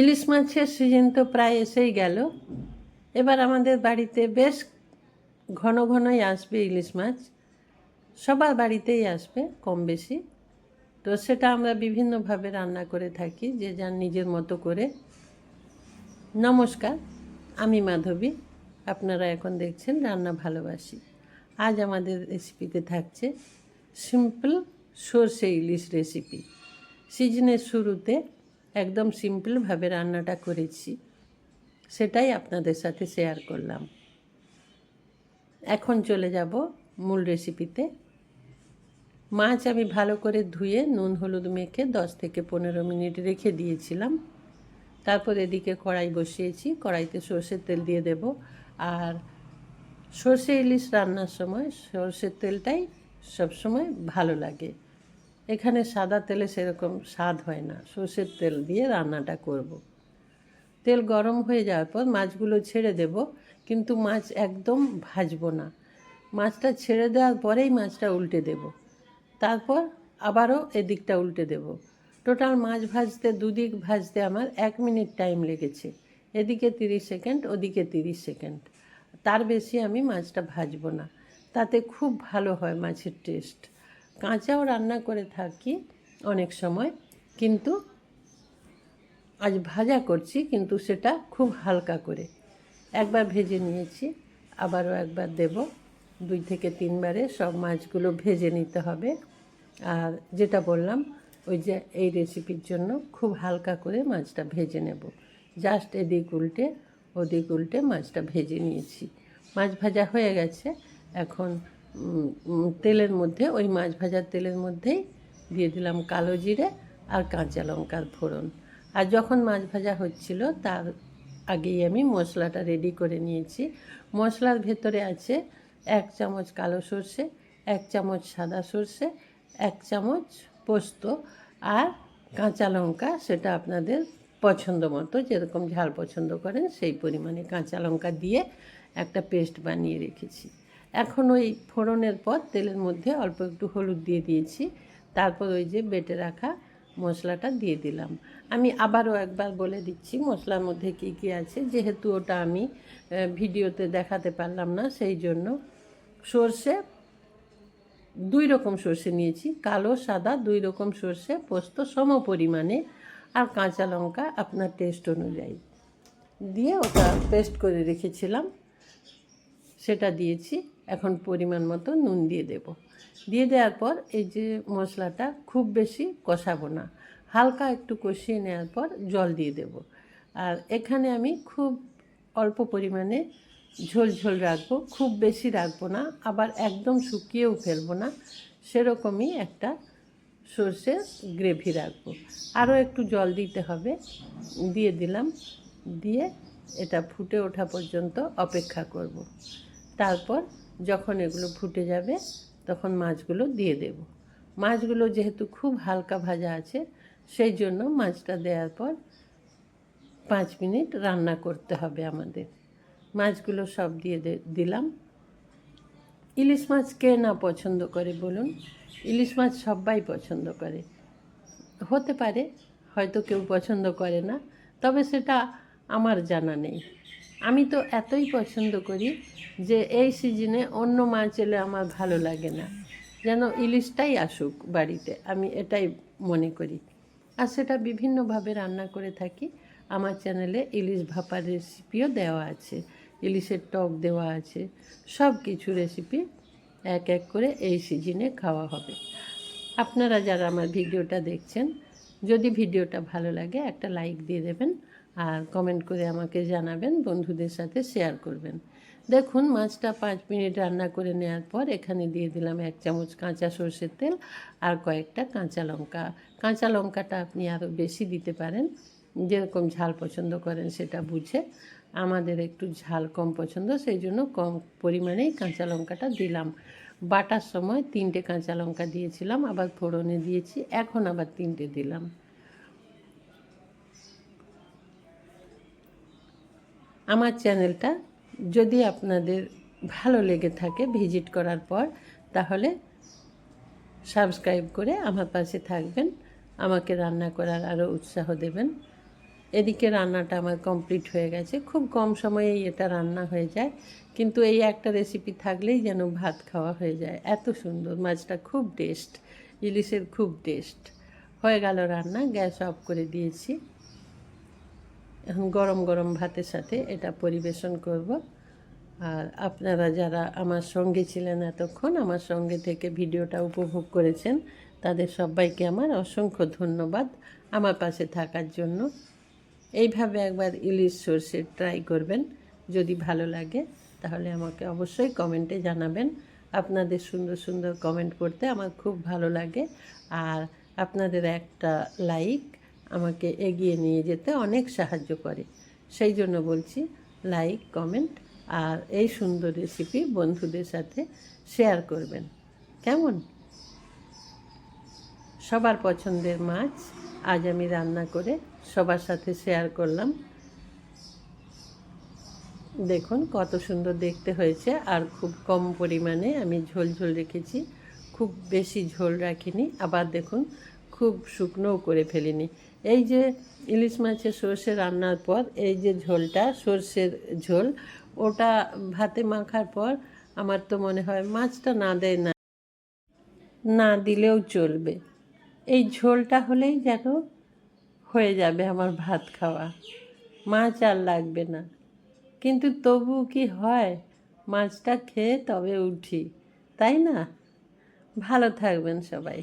ইলিশ মাছের সিজন তো প্রায় এসেই গেল। এবার আমাদের বাড়িতে বেশ ঘন ঘনই আসবে ইলিশ মাছ। সবার বাড়িতেই আসবে কম বেশি। তো সেটা আমরা বিভিন্নভাবে রান্না করে থাকি, যে যার নিজের মতো করে। নমস্কার, আমি মাধবী। আপনারা এখন দেখছেন রান্না ভালোবাসি। আজ আমাদের রেসিপিতে থাকছে সিম্পল সর্ষে ইলিশ রেসিপি সিজনের শুরুতে একদম সিম্পলভাবে রান্নাটা করেছি। সেটাই আপনাদের সাথে শেয়ার করলাম। এখন চলে যাব মূল রেসিপিতে মাছ আমি ভালো করে ধুয়ে নুন, হলুদ মেখে দশ থেকে পনেরো মিনিট রেখে দিয়েছিলাম। তারপর এদিকে কড়াই বসিয়েছি। কড়াইতে সর্ষের তেল দিয়ে দেব। আর সর্ষে ইলিশ রান্নার সময় সর্ষের তেলটাই সবসময় ভালো লাগে। এখানে সাদা তেলে সেরকম স্বাদ হয় না। সর্ষের তেল দিয়ে রান্নাটা করব। তেল গরম হয়ে যাওয়ার পর মাছগুলো ছেড়ে দেব, কিন্তু মাছ একদম ভাজবো না। মাছটা ছেড়ে দেওয়ার পরেই মাছটা উল্টে দেব। তারপর আবারও এদিকটা উল্টে দেব। টোটাল মাছ ভাজতে, দুদিক ভাজতে আমার এক মিনিট টাইম লেগেছে। এদিকে তিরিশ সেকেন্ড, ওদিকে তিরিশ সেকেন্ড। তার বেশি আমি মাছটা ভাজবো না। তাতে খুব ভালো হয় মাছের টেস্ট। কাঁচাও রান্না করে থাকি অনেক সময়, কিন্তু আজ ভাজা করছি, কিন্তু সেটা খুব হালকা করে। একবার ভেজে নিয়েছি, আবারও একবার দেব। দুই থেকে তিনবারে সব মাছগুলো ভেজে নিতে হবে। আর যেটা বললাম, ওই যে এই রেসিপির জন্য খুব হালকা করে মাছটা ভেজে নেব। জাস্ট এদিক উল্টে, ওদিক উল্টে মাছটা ভেজে নিয়েছি। মাছ ভাজা হয়ে গেছে, এখন তেলের মধ্যে, ওই মাছ ভাজার তেলের মধ্যেই দিয়ে দিলাম কালো জিরে আর কাঁচা লঙ্কার ফোড়ন। আর যখন মাছ ভাজা হচ্ছিল, তার আগেই আমি মশলাটা রেডি করে নিয়েছি। মশলার ভেতরে আছে এক চামচ কালো সর্ষে, এক চামচ সাদা সর্ষে, এক চামচ পোস্ত আর কাঁচা লঙ্কা, সেটা আপনাদের পছন্দ মতো, যেরকম ঝাল পছন্দ করেন, সেই পরিমাণে কাঁচা লঙ্কা দিয়ে একটা পেস্ট বানিয়ে রেখেছি। এখন ওই ফোড়নের পর তেলের মধ্যে অল্প একটু হলুদ দিয়ে দিয়েছি। তারপর ওই যে বেটে রাখা মশলাটা দিয়ে দিলাম। আমি আবারও একবার বলে দিচ্ছি মশলার মধ্যে কী কী আছে। যেহেতু ওটা আমি ভিডিওতে দেখাতে পারলাম না, সেই জন্য সর্ষে, দুই রকম সর্ষে নিয়েছি। কালো, সাদা, দুই রকম সর্ষে, পোস্ত সম পরিমাণে আর কাঁচা লঙ্কা আপনার টেস্ট অনুযায়ী। দিয়ে ওটা পেস্ট করে রেখেছিলাম। সেটা দিয়েছি। এখন পরিমাণ মতো নুন দিয়ে দেব। দিয়ে দেওয়ার পর এই যে মশলাটা খুব বেশি কষাবো না, হালকা একটু কষিয়ে নেওয়ার পর জল দিয়ে দেব। আর এখানে আমি খুব অল্প পরিমাণে ঝোল ঝোল রাখব, খুব বেশি রাখব না, আবার একদম শুকিয়েও ফেলব না, সেরকমই একটা সর্ষের গ্রেভি রাখব। আরও একটু জল দিতে হবে, দিয়ে দিলাম, দিয়ে এটা ফুটে ওঠা পর্যন্ত অপেক্ষা করব। তারপর যখন এগুলো ফুটে যাবে, তখন মাছগুলো দিয়ে দেব। মাছগুলো যেহেতু খুব হালকা ভাজা আছে, সেই জন্য মাছটা দেওয়ার পর পাঁচ মিনিট রান্না করতে হবে আমাদের। মাছগুলো সব দিয়ে দিলাম। ইলিশ মাছ কে না পছন্দ করে বলুন? ইলিশ মাছ সবাই পছন্দ করে। হতে পারে, হয়তো কেউ পছন্দ করে না, তবে সেটা আমার জানা নেই। আমি তো এতই পছন্দ করি যে এই সিজনে অন্য মাছ এলে আমার ভালো লাগে না। যেন ইলিশটাই আসুক বাড়িতে, আমি এটাই মনে করি। আর সেটা বিভিন্নভাবে রান্না করে থাকি। আমার চ্যানেলে ইলিশ ভাপার রেসিপিও দেওয়া আছে, ইলিশের টক দেওয়া আছে, সব কিছু রেসিপি এক এক করে এই সিজনে খাওয়া হবে। আপনারা যারা আমার ভিডিওটা দেখছেন, যদি ভিডিওটা ভালো লাগে একটা লাইক দিয়ে দেবেন আর কমেন্ট করে আমাকে জানাবেন, বন্ধুদের সাথে শেয়ার করবেন। দেখুন, মাছটা পাঁচ মিনিট রান্না করে নেওয়ার পর এখানে দিয়ে দিলাম এক চামচ কাঁচা সর্ষের তেল আর কয়েকটা কাঁচা লঙ্কা। কাঁচা লঙ্কাটা আপনি আরও বেশি দিতে পারেন, যেরকম ঝাল পছন্দ করেন সেটা বুঝে। আমাদের একটু ঝাল কম পছন্দ, সেই জন্য কম পরিমাণেই কাঁচা লঙ্কাটা দিলাম। বাটার সময় তিনটে কাঁচা লঙ্কা দিয়েছিলাম, আবার ফোড়নে দিয়েছি, এখন আবার তিনটে দিলাম। আমার চ্যানেলটা যদি আপনাদের ভালো লেগে থাকে ভিজিট করার পর, তাহলে সাবস্ক্রাইব করে আমার পাশে থাকবেন। আমাকে রান্না করার আরও উৎসাহ দেবেন। এদিকে রান্নাটা আমার কমপ্লিট হয়ে গেছে। খুব কম সময়েই এটা রান্না হয়ে যায়, কিন্তু এই একটা রেসিপি থাকলেই যেন ভাত খাওয়া হয়ে যায়। এত সুন্দর, মাছটা খুব টেস্ট ইলিশের খুব টেস্ট হয়ে গেল রান্না, গ্যাস অফ করে দিয়েছি। এখন গরম গরম ভাতের সাথে এটা পরিবেশন করব। আর আপনারা যারা আমার সঙ্গে ছিলেন এতক্ষণ, আমার সঙ্গে থেকে ভিডিওটা উপভোগ করেছেন, তাদের সবাইকে আমার অসংখ্য ধন্যবাদ আমার পাশে থাকার জন্য। এইভাবে একবার ইলিশ সর্ষে ট্রাই করবেন। যদি ভালো লাগে, তাহলে আমাকে অবশ্যই কমেন্টে জানাবেন। আপনাদের সুন্দর সুন্দর কমেন্ট করতে আমার খুব ভালো লাগে। আর আপনাদের একটা লাইক আমাকে এগিয়ে নিয়ে যেতে অনেক সাহায্য করে। সেই জন্য বলছি লাইক কমেন্ট আর এই সুন্দর রেসিপি বন্ধুদের সাথে শেয়ার করবেন। কেমন? সবার পছন্দের মাছ আজ আমি রান্না করে সবার সাথে শেয়ার করলাম। দেখুন কত সুন্দর দেখতে হয়েছে আর খুব কম পরিমাণে আমি ঝোল ঝোল রেখেছি। খুব বেশি ঝোল রাখিনি। আবার দেখুন খুব শুকনোও করে ফেলিনি। এই যে ইলিশ মাছের সর্ষে রান্নার পর, এই যে ঝোলটা, সর্ষের ঝোল, ওটা ভাতে মাখার পর আমার তো মনে হয় মাছটা না দেয় না না দিলেও চলবে। এই ঝোলটা হলেই যেন হয়ে যাবে আমার ভাত খাওয়া। মাছ আর লাগবে না। কিন্তু তবু কি হয়, মাছটা খেয়ে তবে উঠি, তাই না? ভালো থাকবেন সবাই।